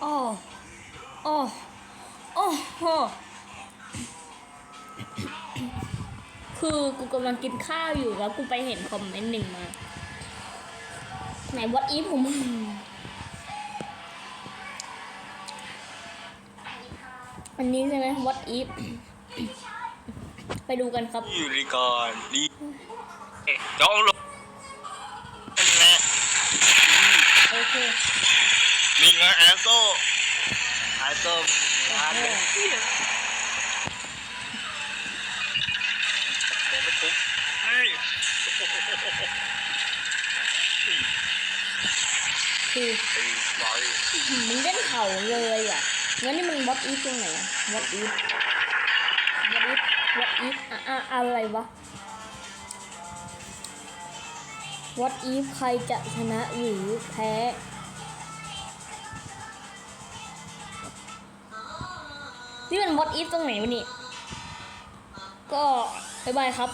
โอ้โอ้โอ้โหคือกูกำลังกินข้าวอยู่แล้วกูไปเห็นคอมเมนต์หนึ่งมา ไหนวัดอีฟผมอันนี้ใช่ไหมวัดอีฟไปดูกันครับอยู่ดีก่อนดีเอ๊ะจ้องลงนั่นแหละโอเค มีงานแอสโซแอสโซ่งานเลยเดี๋ยวไปทุบเฮ้ยคือไอ้บอยมึงเล่นเข่าเลยอะงั้นนี่มันวัดอีฟตรงไหนอะวัดอีฟวัดอีฟวัดอีฟอะอะอะไรวะวัดอีฟใครจะชนะหรือแพ้ นี่มันวัดอีฟตรงไหนวะนี่ ก็ บ๊ายบายครับ